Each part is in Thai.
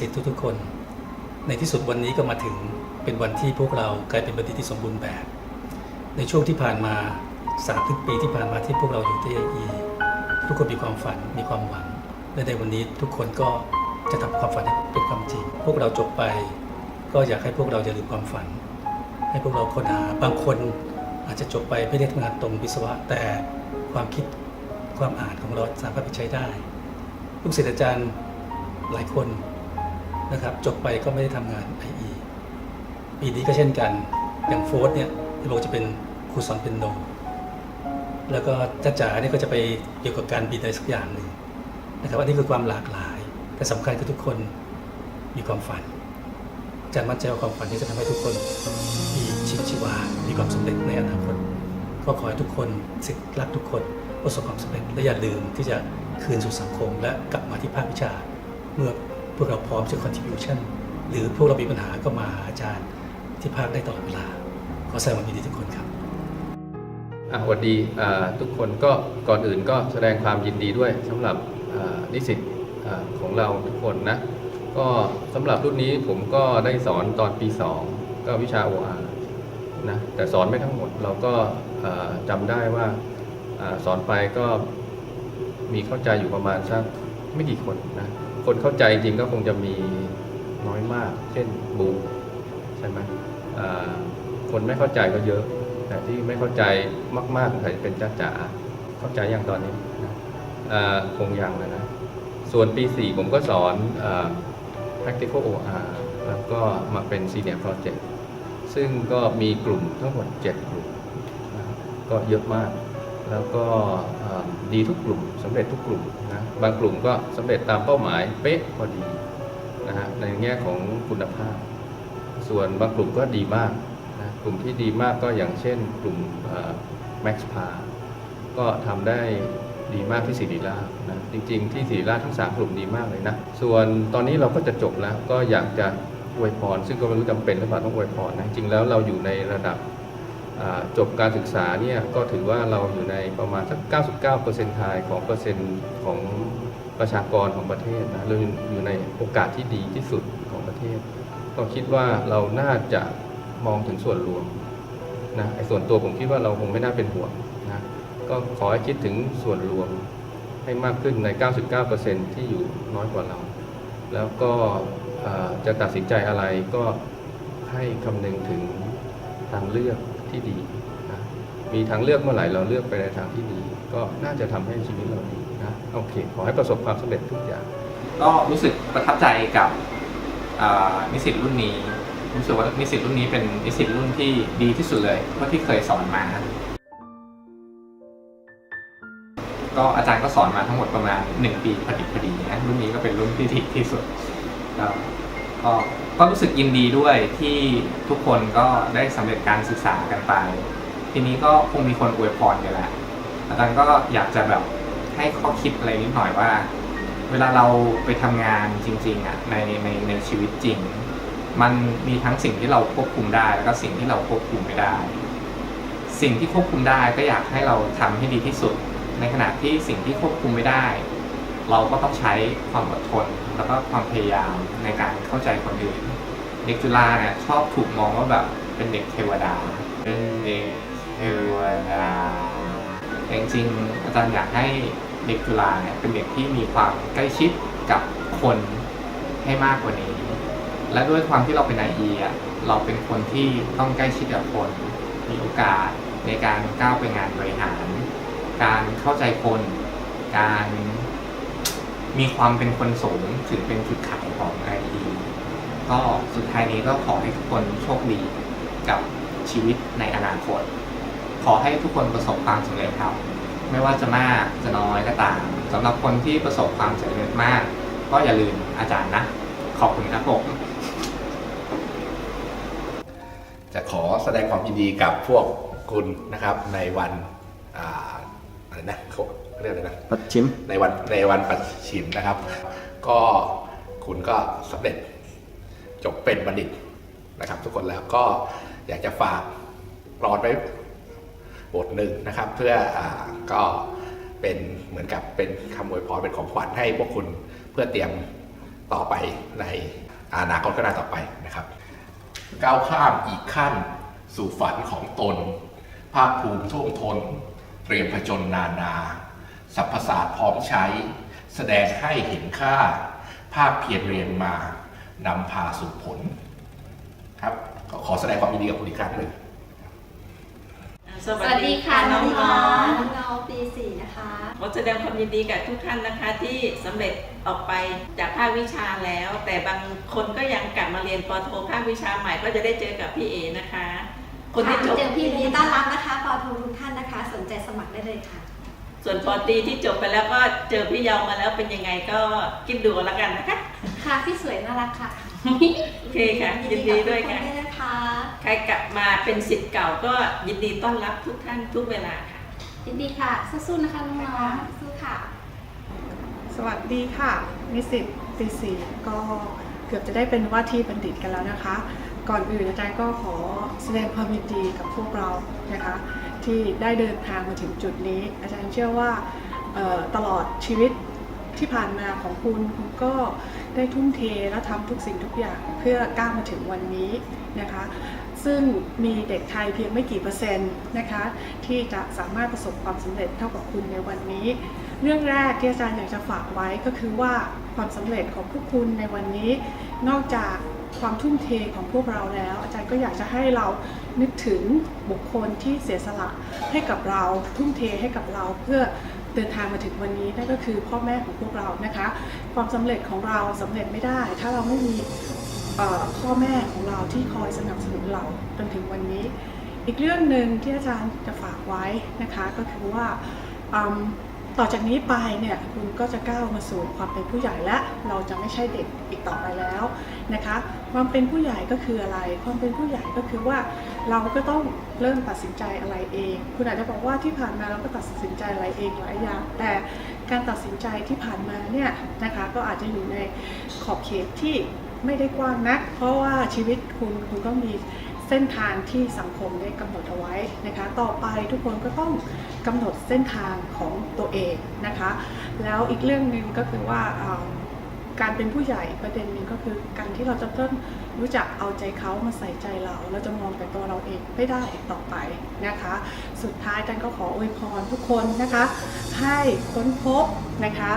ศิษย์ทุกๆคน ในที่สุดวันนี้ก็มาถึงเป็นวันที่พวกเรากลายเป็นบัณฑิตที่สมบูรณ์แบบ ในช่วงที่ผ่านมาสามปีที่ผ่านมาที่พวกเราอยู่ที่ AE ทุกคนมีความฝันมีความหวัง และในวันนี้ทุกคนก็จะทำความฝันเป็นความจริง พวกเราจบไป ก็อยากให้พวกเราอย่าลืมความฝัน ให้พวกเราค้นหาบางคนอาจจะจบไปไม่ได้ทำงานตรงวิศวะ แต่ความคิดความอ่านของเราสามารถไปใช้ได้ ลูกศิษย์อาจารย์หลายคน นะครับจบไปก็ไม่ได้ทำงาน IE ปีนี้ก็เช่นกันอย่างโฟร์เนี่ยที่บจะเป็นครูสอนเป็นโนแล้วก็จ้าจ๋าเนี่ยก็จะไปเกี่ยวกับการบินอะไรสักอย่างหนึ่งนะครับอันนี้คือความหลากหลาย แต่สำคัญคือทุกคนมีความฝันจารย์มั่นใจว่าความฝันที่จะทำให้ทุกคนมีชีวิตชีวา มีความสำเร็จในอนาคตก็ขอให้ทุกคนศิษย์รักทุกคนประสบความสำเร็จและอย่าลืมที่จะคืนสู่สังคม และกลับมาที่ภาควิชาเมื่อ พวกเราพร้อมจะ contribution หรือพวกเรามีปัญหาก็มาหาอาจารย์ที่ภาคได้ตลอดเวลา ขอแสดงความยินดีทุกคนครับสวัสดีทุกคนก็ก่อนอื่นก็แสดงความยินดีด้วยสำหรับนิสิตของเราทุกคนนะ ก็สำหรับรุ่นนี้ผมก็ได้สอนตอนปี 2 ก็วิชา OR นะแต่สอนไม่ทั้งหมดเราก็อ่าจำได้ว่าอาสอนไปก็มีเข้าใจอยู่ประมาณสักไม่กี่คนนะ คนเข้าใจจริงก็คงจะมีน้อยมาก เช่นบูใช่ไหมคนไม่เข้าใจก็เยอะ แต่ที่ไม่เข้าใจมากๆอาจจะเป็นจ้าจ๋าเข้าใจอย่างตอนนี้คงยังเลยนะ ส่วนปี 4 ผมก็สอน practical OR แล้วก็มาเป็น senior project ซึ่งก็มีกลุ่มทั้งหมด 7 กลุ่ม ก็เยอะมาก แล้วก็ดีทุกกลุ่มสำเร็จทุกกลุ่มนะบางกลุ่มก็สำเร็จตามเป้าหมายเป๊ะพอดีนะฮะในแง่ของคุณภาพ ส่วนบางกลุ่มก็ดีมากนะกลุ่มที่ดีมากก็อย่างเช่นกลุ่มเอ่อ Max p a ก็ทำได้ดีมากที่ศิริราชนะจริงๆ ที่ศิริราชทั้ง3กลุ่มดีมากเลยนะ ส่วนตอนนี้เราก็จะจบแล้วก็อยากจะอวยพร ซึ่งก็ไม่รู้จำเป็นหรือเปล่าต้องอวยพรนะจริงๆแล้วเราอยู่ในระดับ จบการศึกษาเนี่ยก็ถือว่าเราอยู่ในประมาณสัก 99%ทายของเปอร์เซ็นต์ของประชากรของประเทศนะเราอยู่ในโอกาสที่ดีที่สุดของประเทศ ก็คิดว่าเราน่าจะมองถึงส่วนรวมนะไอ้ส่วนตัวผมคิดว่าเราคงไม่น่าเป็นห่วงนะก็ขอให้คิดถึงส่วนรวมให้มากขึ้นใน 99%ที่อยู่น้อยกว่าเรา แล้วก็จะตัดสินใจอะไรก็ให้คำนึงถึงทางเลือก ที่ดีนะมีทางเลือกเมื่อไหร่เราเลือกไปในทางที่ดี ก็น่าจะทำให้ชีวิตเราดีนะโอเค ขอให้ประสบความสำเร็จทุกอย่าง ก็รู้สึกประทับใจกับอ่านิสิตรุ่นนี้รู้สึกว่านิสิตรุ่นนี้เป็นนิสิตรุ่นที่ดีที่สุดเลยเท่าะที่เคยสอนมาก็อาจารย์ก็สอนมาทั้งหมดประมาณ 1 ปีพอดีพอดีนะรุ่นนี้ก็เป็นรุ่นที่ดีที่สุด ก็ก็รู้สึกยินดีด้วยที่ทุกคนก็ได้สำเร็จการศึกษากันไป ทีนี้ก็คงมีคนอวยพรกันแหละอาจารย์ก็อยากจะแบบให้ข้อคิดอะไรนิดหน่อยว่า เวลาเราไปทำงานจริงๆอะในในในชีวิตจริง มันมีทั้งสิ่งที่เราควบคุมได้ แล้วก็สิ่งที่เราควบคุมไม่ได้ สิ่งที่ควบคุมได้ก็อยากให้เราทำให้ดีที่สุด ในขณะที่สิ่งที่ควบคุมไม่ได้ เราก็ต้องใช้ความอด ทน แล้วก็ความพยายามในการเข้าใจคนอื่นเด็กจุฬาเนี่ยชอบถูกมองว่าแบบเป็นเด็กเทวดา เป็นเด็กเทวดาแต่จริงๆอาจารย์อยากให้เด็กจุฬาเนี่ยเป็นเด็กที่มีความใกล้ชิดกับคนให้มากกว่านี้ และด้วยความที่เราเป็นไออะเราเป็นคนที่ต้องใกล้ชิดกับคน มีโอกาสในการก้าวไปงานบริหาร การเข้าใจคน การ มีความเป็นคนสูงถือเป็นจุดขายของไอก็สุดท้ายนี้ก็ขอให้ทุกคนโชคดีกับชีวิตในอนาคต ขอให้ทุกคนประสบความสำเร็จครับ ไม่ว่าจะมากจะน้อยก็ตามสำหรับคนที่ประสบความสำเร็จมาก ก็อย่าลืมอาจารย์นะ ขอบคุณครับผมจะขอแสดงความยินดีกับพวกคุณนะครับในวันอะไรนะ เขาเรียกอะไรนะปัดชิม ในวันในวันปัดฉิมนะครับ ก็คุณก็สำเร็จจบเป็นบัณฑิตนะครับ ทุกคนแล้วก็อยากจะฝากกรอนไว้บทหนึ่งนะครับ เพื่ออาก็เป็นเหมือนกับเป็นคำอวยพรเป็นของขวัญให้พวกคุณเพื่อเตรียมต่อไปในอนาคตข้างหน้าต่อไปนะครับ ก้าวข้ามอีกขั้นสู่ฝันของตน ภาคภูมิท่วมทน เตรียมผจญนานา สรรพศาสตร์พร้อมใช้ แสดงให้เห็นค่า ภาคเพียรเรียนมานำพาสู่ผล ครับก็ขอแสดงความยินดีกับคุณอีกครั้งหนึ่ง สวัสดีค่ะ น้องน้น้ององๆปีสี่นะคะ ขอแสดงความยินดีกับทุกท่านนะคะที่สำเร็จออกไปจากภาควิชาแล้ว แต่บางคนก็ยังกลับมาเรียนปอโทภาควิชาใหม่ก็จะได้เจอกับพี่เอนะคะ คนที่จบ เจอพี่ยินดีต้อนรับนะคะปอโททุกท่านนะคะ สนใจสมัครได้เลยค่ะ ส่วนปอตรีที่จบไปแล้วก็เจอพี่เยาวมาแล้วเป็นยังไงก็คิดดูเอาละกันนะคะ ค่ะพี่สวยน่ารักค่ะโอเคค่ะยินดีด้วยค่ะนดีกับทุกนด้วยนะคะ ใครกลับมาเป็นสิทธิ์เก่าก็ยินดีต้อนรับทุกท่านทุกเวลาค่ะ ยินดีค่ะ สู้ๆนะคะน้องๆสู้ค่ะ สวัสดีค่ะ นิสิตปีสี่ก็เกือบจะได้เป็นว่าที่บัณฑิตกันแล้วนะคะ ก่อนอื่นอาจารย์ก็ขอแสดงความยินดีกับพวกเรานะคะที่ได้เดินทางมาถึงจุดนี้ อาจารย์เชื่อว่าตลอดชีวิตที่ผ่านมาของคุณคุณก็ได้ทุ่มเทและทำทุกสิ่งทุกอย่างเพื่อก้าวมาถึงวันนี้นะคะ ซึ่งมีเด็กไทยเพียงไม่กี่เปอร์เซ็นต์นะคะ ที่จะสามารถประสบความสำเร็จเท่ากับคุณในวันนี้ เรื่องแรกที่อาจารย์อยากจะฝากไว้ก็คือว่าความสำเร็จของพวกคุณในวันนี้ นอกจาก ความทุ่มเทของพวกเราแล้ว อาจารย์ก็อยากจะให้เรานึกถึงบุคคลที่เสียสละให้กับเราทุ่มเทให้กับเราเพื่อเดินทางมาถึงวันนี้นั่นก็คือพ่อแม่ของพวกเรานะคะ ความสำเร็จของเราสำเร็จไม่ได้ ถ้าเราไม่มีพ่อแม่ของเราที่คอยสนับสนุนเราจนถึงวันนี้ อีกเรื่องหนึ่งที่อาจารย์จะฝากไว้นะคะก็คือว่า ต่อจากนี้ไปเนี่ยคุณก็จะก้าวมาสู่ความเป็นผู้ใหญ่และเราจะไม่ใช่เด็กอีกต่อไปแล้วนะคะ ความเป็นผู้ใหญ่ก็คืออะไร ความเป็นผู้ใหญ่ก็คือว่าเราก็ต้องเริ่มตัดสินใจอะไรเอง คุณอาจจะบอกว่าที่ผ่านมาเราก็ตัดสินใจอะไรเองหลายอย่างแต่การตัดสินใจที่ผ่านมาเนี่ยนะคะก็อาจจะอยู่ในขอบเขตที่ไม่ได้กว้างนัก เพราะว่าชีวิตคุณคุณก็มีเส้นทางที่สังคมได้กำหนดเอาไว้นะคะ ต่อไปทุกคนก็ต้องกำหนดเส้นทางของ ตัวเองนะคะ แล้วอีกเรื่องหนึ่งก็คือว่าการเป็นผู้ใหญ่ประเด็นหนึ่งก็คือการที่เราจะต้องรู้จักเอาใจเขามาใส่ใจเรา เราจะมองแต่ตัวเราเองไม่ได้อีกต่อไปนะคะ สุดท้ายจันก็ขออวยพรทุกคนนะคะ ให้ค้นพบนะคะ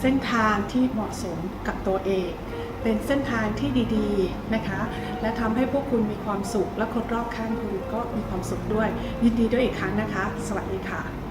เส้นทางที่เหมาะสมกับตัวเอง เป็นเส้นทางที่ดีๆนะคะ และทำให้พวกคุณมีความสุข และคนรอบข้างคุณก็มีความสุขด้วย ยินดีด้วยอีกครั้งนะคะ สวัสดีค่ะ